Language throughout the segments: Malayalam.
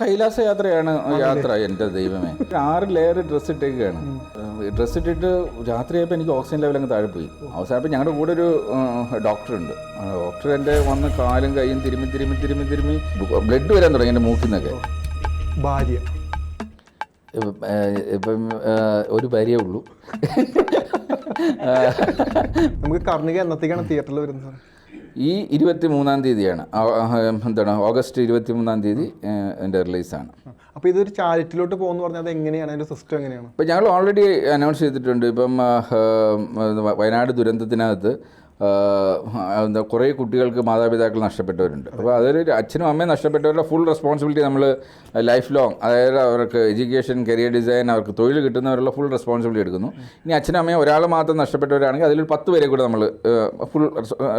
കൈലാസ യാത്രയാണ് യാത്ര എന്റെ ദൈവമേ. ആറ് ലെയർ ഡ്രസ്സ് ഇട്ടേക്കാണ് ഡ്രസ്സ് ഇട്ടിട്ട് രാത്രിയായപ്പോൾ എനിക്ക് ഓക്സിജൻ ലെവൽ അങ്ങ് താഴെ പോയി. അവസാനപ്പോൾ ഞങ്ങളുടെ കൂടെ ഒരു ഡോക്ടർ ഉണ്ട്. ഡോക്ടർ എന്റെ വന്ന് കാലും കൈയും തിരുമി തിരുമി തിരുമി തിരുമി ബ്ലഡ് വരാൻ തുടങ്ങി എന്റെ മൂക്കിൽ നിന്നൊക്കെ ഭാര്യ. ഇപ്പം, ഒരു ഭാര്യ ഉള്ളൂ. നമുക്ക് കർണിക എന്നത്തേക്കാണ് തിയേറ്ററിൽ വരുന്നത്? ഈ ഇരുപത്തി മൂന്നാം തീയതിയാണ് എന്താണ്? ഓഗസ്റ്റ് ഇരുപത്തി മൂന്നാം തീയതി എന്റെ റിലീസാണ്. അപ്പോൾ ഇതൊരു ചാരിറ്റിലോട്ട് പോകുന്നു പറഞ്ഞാൽ അത് എങ്ങനെയാണ് അതിന്റെ സിസ്റ്റം എങ്ങനെയാണ്? ഇപ്പം ഞങ്ങൾ ഓൾറെഡി അനൗൺസ് ചെയ്തിട്ടുണ്ട്. ഇപ്പം വയനാട് ദുരന്തത്തിനകത്ത് എന്താ കുറേ കുട്ടികൾക്ക് മാതാപിതാക്കൾ നഷ്ടപ്പെട്ടവരുണ്ട്. അപ്പോൾ അതൊരു അച്ഛനും അമ്മയും നഷ്ടപ്പെട്ടവരുടെ ഫുൾ റെസ്പോൺസിബിലിറ്റി നമ്മൾ ലൈഫ് ലോങ് അതായത് അവർക്ക് എഡ്യൂക്കേഷൻ കരിയർ ഡിസൈൻ അവർക്ക് തൊഴിൽ കിട്ടുന്നവരുള്ള ഫുൾ റെസ്പോൺസിബിലിറ്റി എടുക്കുന്നു. ഇനി അച്ഛനും അമ്മയും ഒരാൾ മാത്രം നഷ്ടപ്പെട്ടവരാണെങ്കിൽ അതിലൊരു പത്ത് പേരെ കൂടെ നമ്മൾ ഫുൾ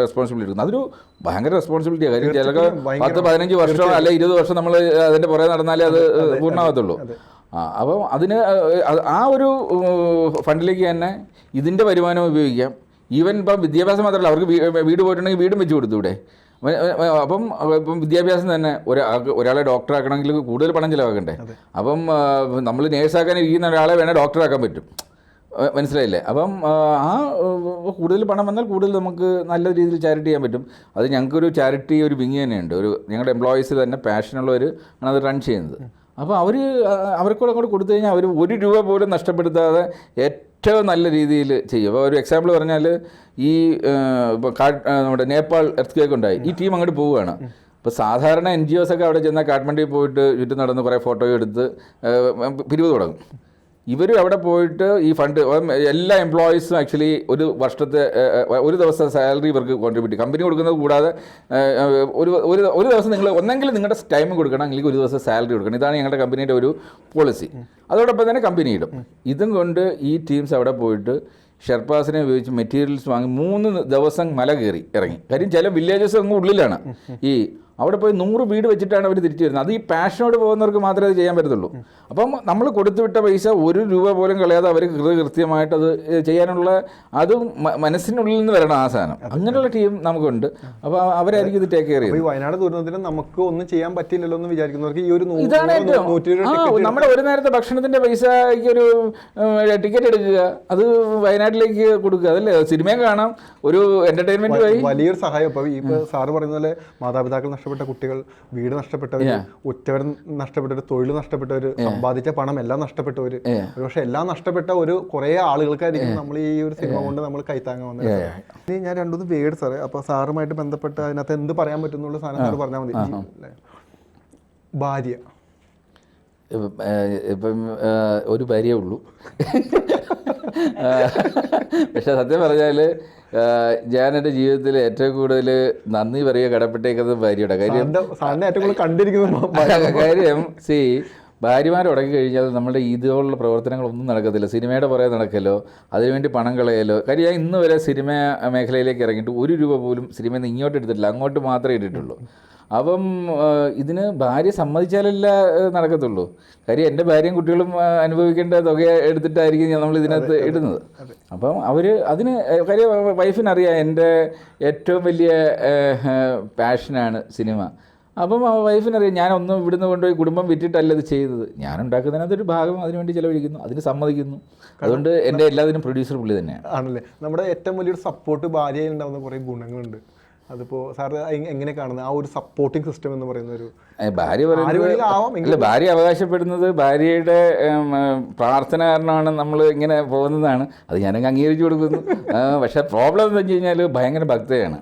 റെസ്പോൺസിബിലിറ്റി എടുക്കുന്നു. അതൊരു ഭയങ്കര റെസ്പോൺസിബിലിറ്റിയാണ് കാര്യം. ചിലർക്ക് പത്ത് പതിനഞ്ച് വർഷം അല്ലെ ഇരുപത് വർഷം നമ്മൾ അതിന്റെ പുറകെ നടന്നാലേ അത് പൂർണമാകത്തുള്ളൂ. ആ അപ്പം അതിന് ആ ഒരു ഫണ്ടിലേക്ക് തന്നെ ഇതിന്റെ വരുമാനം ഉപയോഗിക്കാം. ഈവൻ ഇപ്പം വിദ്യാഭ്യാസം മാത്രമല്ല അവർക്ക് വീട് പോയിട്ടുണ്ടെങ്കിൽ വീടും വെച്ച് കൊടുത്തൂടെ അപ്പം ഇപ്പം വിദ്യാഭ്യാസം തന്നെ ഒരാ ഒരാളെ ഡോക്ടറാക്കണമെങ്കിൽ കൂടുതൽ പണം ചിലവാക്കണ്ടേ? അപ്പം നമ്മൾ നേഴ്സാക്കാൻ ഇരിക്കുന്ന ഒരാളെ വേണേൽ ഡോക്ടറാക്കാൻ പറ്റും. മനസ്സിലായില്ലേ? അപ്പം ആ, ആ കൂടുതൽ പണം വന്നാൽ കൂടുതൽ നമുക്ക് നല്ല രീതിയിൽ ചാരിറ്റി ചെയ്യാൻ പറ്റും. അത് ഞങ്ങൾക്കൊരു ചാരിറ്റി ഒരു വിങ് തന്നെയുണ്ട്. ഒരു ഞങ്ങളുടെ എംപ്ലോയീസ് തന്നെ പാഷനുള്ളവർ ആണ് അത് റൺ ചെയ്യുന്നത്. അപ്പോൾ അവർ അവർക്കൂടെ അങ്ങോട്ട് കൊടുത്തു കഴിഞ്ഞാൽ അവർ ഒരു രൂപ പോലും നഷ്ടപ്പെടുത്താതെ ഏറ്റവും നല്ല രീതിയിൽ ചെയ്യും. അപ്പോൾ ഒരു എക്സാമ്പിൾ പറഞ്ഞാൽ ഈ ഇപ്പോൾ നമ്മുടെ നേപ്പാൾ എർത്ത് കേക്ക് ഉണ്ടായി. ഈ ടീം അങ്ങോട്ട് പോവുകയാണ്. ഇപ്പോൾ സാധാരണ എൻ ജി ഒസ് ഒക്കെ അവിടെ ചെന്നാൽ കാഠ്മണ്ഡിൽ പോയിട്ട് ചുറ്റും നടന്ന് കുറേ ഫോട്ടോ എടുത്ത് പിരിവ് തുടങ്ങും. ഇവർ അവിടെ പോയിട്ട് ഈ ഫണ്ട് എല്ലാ എംപ്ലോയീസും ആക്ച്വലി ഒരു വർഷത്തെ ഒരു ദിവസം സാലറി ഇവർക്ക് കോൺട്രിബ്യൂട്ട് കമ്പനി കൊടുക്കുന്നത് കൂടാതെ ഒരു ഒരു ഒരു ദിവസം നിങ്ങൾ ഒന്നെങ്കിൽ നിങ്ങളുടെ ടൈം കൊടുക്കണം അല്ലെങ്കിൽ ഒരു ദിവസം സാലറി കൊടുക്കണം. ഇതാണ് ഞങ്ങളുടെ കമ്പനിയുടെ ഒരു പോളിസി അതോടൊപ്പം തന്നെ കമ്പനി ഇടും ഇതും കൊണ്ട് ഈ ടീംസ് അവിടെ പോയിട്ട് ഷെർപ്പാസിനെ ഉപയോഗിച്ച് മെറ്റീരിയൽസ് വാങ്ങി മൂന്ന് ദിവസം മല കയറി ഇറങ്ങി. കാര്യം ചില വില്ലേജസ് അങ്ങ് ഉള്ളിലാണ്. ഈ അവിടെ പോയി നൂറ് വീട് വെച്ചിട്ടാണ് അവർ തിരിച്ചു വരുന്നത്. അത് ഈ പാഷനോട് പോകുന്നവർക്ക് മാത്രമേ അത് ചെയ്യാൻ പറ്റത്തുള്ളൂ. അപ്പം നമ്മൾ കൊടുത്തുവിട്ട പൈസ ഒരു രൂപ പോലും കളയാതെ അവർ കൃത്യമായിട്ട് അത് ചെയ്യാനുള്ള അത് മനസ്സിനുള്ളിൽ നിന്ന് വരണം ആ സാധനം. അങ്ങനെയുള്ള ടീം നമുക്കുണ്ട്. അപ്പോൾ അവരായിരിക്കും ഇത് ടേക്ക് കെയർ ചെയ്യുന്നത്. വയനാട് ദുരന്തത്തിന് നമുക്ക് ഒന്നും ചെയ്യാൻ പറ്റില്ലല്ലോ എന്ന് വിചാരിക്കുന്നവർക്ക് ഈ ഒരു ഇതാണ് ഏറ്റവും. നമ്മുടെ ഒരു നേരത്തെ ഭക്ഷണത്തിന്റെ പൈസയ്ക്ക് ഒരു ടിക്കറ്റ് എടുക്കുക. അത് വയനാട്ടിലേക്ക് കൊടുക്കുക. അതല്ലേ? സിനിമയും കാണാം. ഒരു എന്റർടൈൻമെന്റ് വലിയൊരു സഹായം. ഇപ്പോൾ സാറ് പറയുന്ന പോലെ മാതാപിതാക്കൾ നഷ്ടപ്പെട്ട കുട്ടികൾ വീട് നഷ്ടപ്പെട്ടവർ ഉറ്റവർ നഷ്ടപ്പെട്ടവർ തൊഴിൽ നഷ്ടപ്പെട്ടവർ സമ്പാദിച്ച പണം എല്ലാം നഷ്ടപ്പെട്ടവർ പക്ഷെ എല്ലാം നഷ്ടപ്പെട്ട ഒരു കുറേ ആളുകൾക്കായിരിക്കും നമ്മൾ ഈ ഒരു സിനിമ കൊണ്ട് നമ്മൾ കൈത്താങ്ങാൻ വന്നത്. ഇനി ഞാൻ രണ്ടു പേര് സാറേ അപ്പോൾ സാറുമായിട്ട് ബന്ധപ്പെട്ട് അതിനകത്ത് എന്ത് പറയാൻ പറ്റുന്നുള്ള സാധനം സാറ് പറഞ്ഞാൽ മതി. ഭാര്യ. ഇപ്പം, ഒരു ഭാര്യയേ ഉള്ളൂ. പക്ഷെ സത്യം പറഞ്ഞാൽ ഞാൻ എന്റെ ജീവിതത്തിൽ ഏറ്റവും കൂടുതൽ നന്ദി പറയുക കടപ്പെട്ടേക്കുന്നത് ഭാര്യയുടെ കാര്യം. കാര്യം സി ഭാര്യമാർ ഉടങ്ങി കഴിഞ്ഞാൽ നമ്മുടെ ഇതുപോലുള്ള പ്രവർത്തനങ്ങളൊന്നും നടക്കത്തില്ല. സിനിമയുടെ പുറകെ നടക്കലോ അതിനുവേണ്ടി പണം കളയലോ കാര്യം ഞാൻ ഇന്ന് വരെ സിനിമ മേഖലയിലേക്ക് ഇറങ്ങിയിട്ട് ഒരു രൂപ പോലും സിനിമയിൽ നിന്ന് ഇങ്ങോട്ട് എടുത്തിട്ടില്ല. അങ്ങോട്ട് മാത്രമേ ഇട്ടിട്ടുള്ളൂ. അപ്പം ഇതിന് ഭാര്യ സമ്മതിച്ചാലല്ല നടക്കത്തുള്ളൂ. കാര്യം എന്റെ ഭാര്യയും കുട്ടികളും അനുഭവിക്കേണ്ട തുക എടുത്തിട്ടായിരിക്കും നമ്മൾ ഇതിനകത്ത് ഇടുന്നത്. അപ്പം അവർ അതിന് കാര്യം വൈഫിനറിയാം എന്റെ ഏറ്റവും വലിയ പാഷനാണ് സിനിമ. അപ്പം ആ വൈഫിനറിയാം ഞാനൊന്നും ഇവിടുന്ന് കൊണ്ടുപോയി കുടുംബം വിറ്റിട്ടല്ല ഇത് ചെയ്തത്. ഞാൻ ഉണ്ടാക്കുന്നതിനകത്ത് ഒരു ഭാഗം അതിനുവേണ്ടി ചിലവഴിക്കുന്നു അതിന് സമ്മതിക്കുന്നു. അതുകൊണ്ട് എന്റെ എല്ലാത്തിനും പ്രൊഡ്യൂസർ പുള്ളി തന്നെയാണ്. ആണല്ലേ? നമ്മുടെ ഏറ്റവും വലിയൊരു സപ്പോർട്ട് ഭാര്യയിൽ ഉണ്ടാകുന്ന കുറേ ഗുണങ്ങളുണ്ട്. അതിപ്പോൾ സാർ എങ്ങനെ കാണുന്നത് ആ ഒരു സപ്പോർട്ടിംഗ് സിസ്റ്റം എന്ന് പറയുന്ന ഒരു ഭാര്യ പറയുന്നത് ഭാര്യ അവകാശപ്പെടുന്നത് ഭാര്യയുടെ പ്രാർത്ഥന കാരണമാണ് നമ്മൾ ഇങ്ങനെ പോകുന്നതാണ്. അത് ഞാനങ്ങ് അംഗീകരിച്ചു കൊടുക്കുന്നു. പക്ഷേ പ്രോബ്ലം എന്ന് വെച്ച് കഴിഞ്ഞാൽ ഭയങ്കര ഭക്തയാണ്.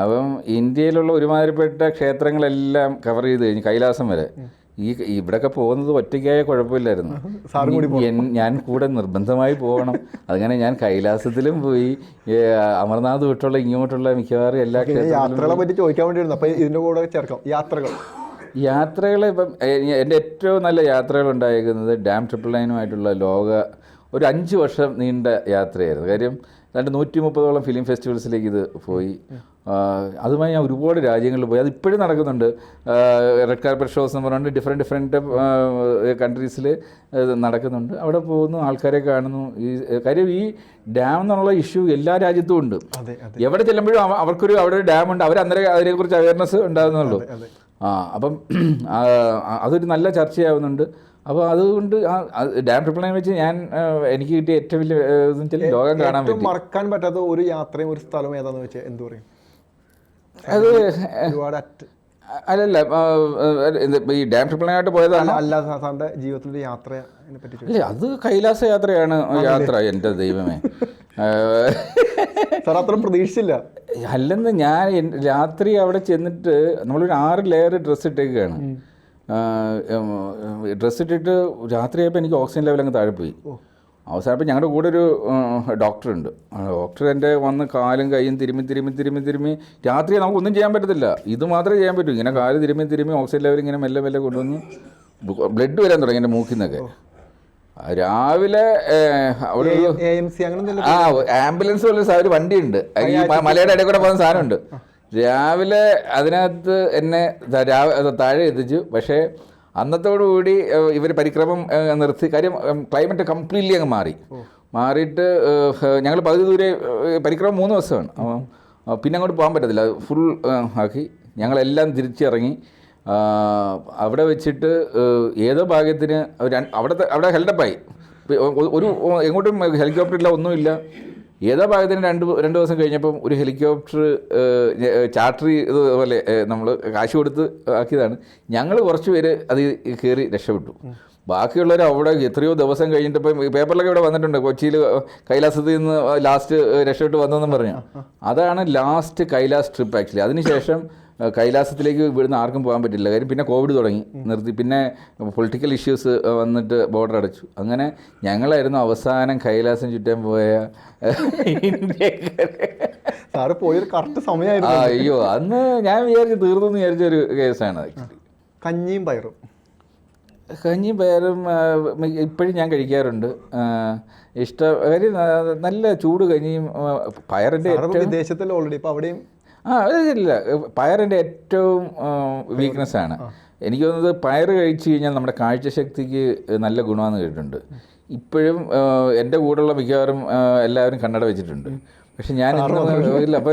അപ്പം ഇന്ത്യയിലുള്ള ഒരുമാതിരിപ്പെട്ട ക്ഷേത്രങ്ങളെല്ലാം കവർ ചെയ്ത് കഴിഞ്ഞു കൈലാസം വരെ. ഈ ഇവിടെയൊക്കെ പോകുന്നത് ഒറ്റയ്ക്കായ കുഴപ്പമില്ലായിരുന്നു. ഞാൻ കൂടെ നിർബന്ധമായി പോകണം. അതങ്ങനെ ഞാൻ കൈലാസത്തിലും പോയി അമർനാഥ് വിട്ടുള്ള ഇങ്ങോട്ടുള്ള മിക്കവാറും എല്ലാ യാത്രകളെ പറ്റി ചോദിക്കാൻ വേണ്ടിയിരുന്നു അപ്പോൾ ഇതിന്റെ കൂടെ ചേർക്കാം. യാത്രകൾ. യാത്രകളെ ഇപ്പം എന്റെ ഏറ്റവും നല്ല യാത്രകൾ ഉണ്ടായിരിക്കുന്നത് ഡാം ട്രിപ്പിൾ ലൈനുമായിട്ടുള്ള ലോക ഒരു അഞ്ച് വർഷം നീണ്ട യാത്രയായിരുന്നു. കാര്യം രണ്ട് നൂറ്റി മുപ്പതോളം ഫിലിം ഫെസ്റ്റിവൽസിലേക്ക് ഇത് പോയി. അതുമായി ഞാൻ ഒരുപാട് രാജ്യങ്ങളിൽ പോയി. അത് ഇപ്പോഴും നടക്കുന്നുണ്ട്. റെഡ് കാർപ്പറ്റ് ഷോസ് എന്ന് പറഞ്ഞുകൊണ്ട് ഡിഫറെന്റ് ഡിഫറെന്റ് കൺട്രീസിൽ നടക്കുന്നുണ്ട്. അവിടെ പോകുന്നു ആൾക്കാരെ കാണുന്നു. ഈ കാര്യം ഈ ഡാം എന്നുള്ള ഇഷ്യൂ എല്ലാ രാജ്യത്തും ഉണ്ട്. എവിടെ ചെല്ലുമ്പോഴും അവർക്കൊരു അവിടെ ഒരു ഡാം ഉണ്ട്. അവർ അന്നേരം അതിനെക്കുറിച്ച് അവയർനെസ് ഉണ്ടാകുന്നുള്ളൂ. ആ അപ്പം അതൊരു നല്ല ചർച്ചയാവുന്നുണ്ട്. അപ്പോൾ അതുകൊണ്ട് ഡാം ട്രിപ്പിൾ നയൻ വെച്ച് ഞാൻ എനിക്ക് കിട്ടിയ ഏറ്റവും വലിയ ലോകം കാണാൻ മറക്കാൻ പറ്റാത്ത ഒരു യാത്രയും ഒരു സ്ഥലവും ഏതാണെന്ന് വെച്ചാൽ എന്ത് പറയും? അത് ഒരുപാട് അല്ലല്ല ഈ ഡാം ട്രിപ്പിൾ പോയതാണ് അല്ല സാറിന്റെ ജീവിതത്തിലൊരു ചോദിച്ചു അല്ലേ അത് കൈലാസ യാത്രയാണ് യാത്ര എന്റെ ദൈവമേ. സാർ അത്ര പ്രതീക്ഷിച്ചില്ല. അല്ലെന്ന് ഞാൻ രാത്രി അവിടെ ചെന്നിട്ട് നമ്മളൊരു ആറ് ലെയർ ഡ്രസ്സ് ഇട്ടേക്കാണ്. ഡ്രസ്സ് ഇട്ടിട്ട് രാത്രിയായപ്പോൾ എനിക്ക് ഓക്സിജൻ ലെവൽ അങ്ങ് താഴെ പോയി. അവസാനം ഇപ്പം ഞങ്ങളുടെ കൂടെ ഒരു ഡോക്ടറുണ്ട് ഡോക്ടർ എന്റെ വന്ന് കാലും കൈയും തിരുമ്മി തിരുമ്മി തിരുമ്മി തിരുമ്മി. രാത്രി നമുക്കൊന്നും ചെയ്യാൻ പറ്റത്തില്ല. ഇത് മാത്രമേ ചെയ്യാൻ പറ്റൂ. ഇങ്ങനെ കാൽ തിരുമ്മി തിരുമ്മി ഓക്സിജൻ ലെവൽ ഇങ്ങനെ മെല്ലെ മെല്ലെ കൊണ്ടുവന്ന് ബ്ലഡ് വരാൻ തുടങ്ങി എന്റെ മൂക്കിൽ നിന്നൊക്കെ രാവിലെ അവിടെ ആ ആംബുലൻസ് പോലെ ഒരു വണ്ടിയുണ്ട്. ഈ മലയുടെ ഇടയിൽ കൂടെ പോകുന്ന സാധനമുണ്ട്. രാവിലെ അതിനകത്ത് എന്നെ താഴെ എത്തിച്ചു. പക്ഷേ അന്നത്തോടുകൂടി ഇവർ പരിക്രമം നിർത്തി. കാര്യം ക്ലൈമറ്റ് കംപ്ലീറ്റ്ലി അങ്ങ് മാറി. മാറിയിട്ട് ഞങ്ങൾ പകുതി ദൂരെ പരിക്രമം മൂന്ന് ദിവസമാണ്. പിന്നെ അങ്ങോട്ട് പോകാൻ പറ്റത്തില്ല. ഫുൾ ആക്കി. ഞങ്ങളെല്ലാം തിരിച്ചിറങ്ങി. അവിടെ വെച്ചിട്ട് ഏതോ ഭാഗ്യത്തിന് അവിടെ അവിടെ ഹെൽഡപ്പായി ഒരു എങ്ങോട്ടും ഹെലികോപ്റ്റർ ഇല്ല ഒന്നുമില്ല. ഏതോ ഭാഗത്തിന് രണ്ട് രണ്ട് ദിവസം കഴിഞ്ഞപ്പം ഒരു ഹെലികോപ്റ്റർ ചാർട്ടർ ഇതുപോലെ നമ്മൾ കാശ് കൊടുത്ത് ആക്കിയതാണ്. ഞങ്ങൾ കുറച്ച് പേര് അത് കയറി രക്ഷപ്പെട്ടു. ബാക്കിയുള്ളവർ അവിടെ എത്രയോ ദിവസം കഴിഞ്ഞിട്ട് ഇപ്പം പേപ്പറിലൊക്കെ ഇവിടെ വന്നിട്ടുണ്ട്. കൊച്ചിയിൽ കൈലാസത്തിൽ നിന്ന് ലാസ്റ്റ് രക്ഷപ്പെട്ട് വന്നതെന്നും പറഞ്ഞു. അതാണ് ലാസ്റ്റ് കൈലാസ് ട്രിപ്പ് ആക്ച്വലി. അതിനുശേഷം കൈലാസത്തിലേക്ക് ഇവിടുന്ന് ആർക്കും പോകാൻ പറ്റില്ല. കാര്യം പിന്നെ കോവിഡ് തുടങ്ങി. നിർത്തി. പിന്നെ പൊളിറ്റിക്കൽ ഇഷ്യൂസ് വന്നിട്ട് ബോർഡർ അടച്ചു. അങ്ങനെ ഞങ്ങളായിരുന്നു അവസാനം കൈലാസം ചുറ്റാൻ പോയ ഇന്ത്യക്കാര്. സാറ് പോയൊരു കറക്റ്റ് സമയമായിരുന്നു അയ്യോ അന്ന് ഞാൻ വിചാരിച്ചു തീർന്നു എന്ന് വിചാരിച്ച ഒരു കേസാണ് കഞ്ഞിയും പയറും. കഞ്ഞിയും പയറും ഇപ്പോഴും ഞാൻ കഴിക്കാറുണ്ട്. ഇഷ്ടം കാര്യം നല്ല ചൂട് കഞ്ഞിയും പയറിന്റെ വിദേശത്തിൽ ഓൾറെഡി ഇപ്പോൾ അവിടെയും ആ ഇല്ല പയറിന്റെ ഏറ്റവും വീക്ക്നെസ് ആണ്. എനിക്ക് തോന്നുന്നത് പയർ കഴിച്ചു കഴിഞ്ഞാൽ നമ്മുടെ കാഴ്ചശക്തിക്ക് നല്ല ഗുണമാണെന്ന് കേട്ടിട്ടുണ്ട്. ഇപ്പോഴും എന്റെ കൂടെയുള്ള മിക്കവാറും എല്ലാവരും കണ്ണട വെച്ചിട്ടുണ്ട്. പക്ഷെ ഞാൻ ഇന്നും ഇല്ല അപ്പോൾ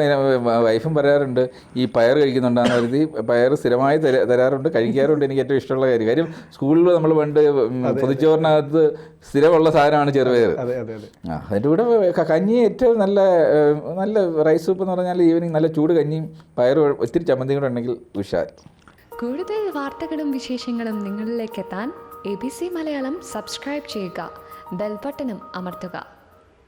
വൈഫും പറയാറുണ്ട് ഈ പയർ കഴിക്കുന്നുണ്ടാന്ന് കരുതി പയർ സ്ഥിരമായി തര- തരാറുണ്ട് കഴിക്കാറുണ്ട് എനിക്ക് ഏറ്റവും ഇഷ്ടമുള്ള കാര്യം. കാര്യം സ്കൂളിൽ നമ്മൾ പണ്ട് പൊതിച്ചോറിനകത്ത് സ്ഥിരമുള്ള സാധനമാണ് ചെറുപയർ. അതെ അതെ അതെ ആ അതിന്റെ കൂടെ കഞ്ഞി ഏറ്റവും നല്ല നല്ല റൈസ് സൂപ്പ് എന്ന് പറഞ്ഞാൽ ഈവനിങ് നല്ല ചൂട് കഞ്ഞിയും പയറും ഒത്തിരി ചമ്മന്തിയും കൂടെ ഉണ്ടെങ്കിൽ ഉഷാർ. കൂടുതൽ വാർത്തകളും വിശേഷങ്ങളും നിങ്ങളിലേക്ക് എത്താൻ A B C Malayalam subscribe ചെയ്യുക. ബെൽബട്ടനും അമർത്തുക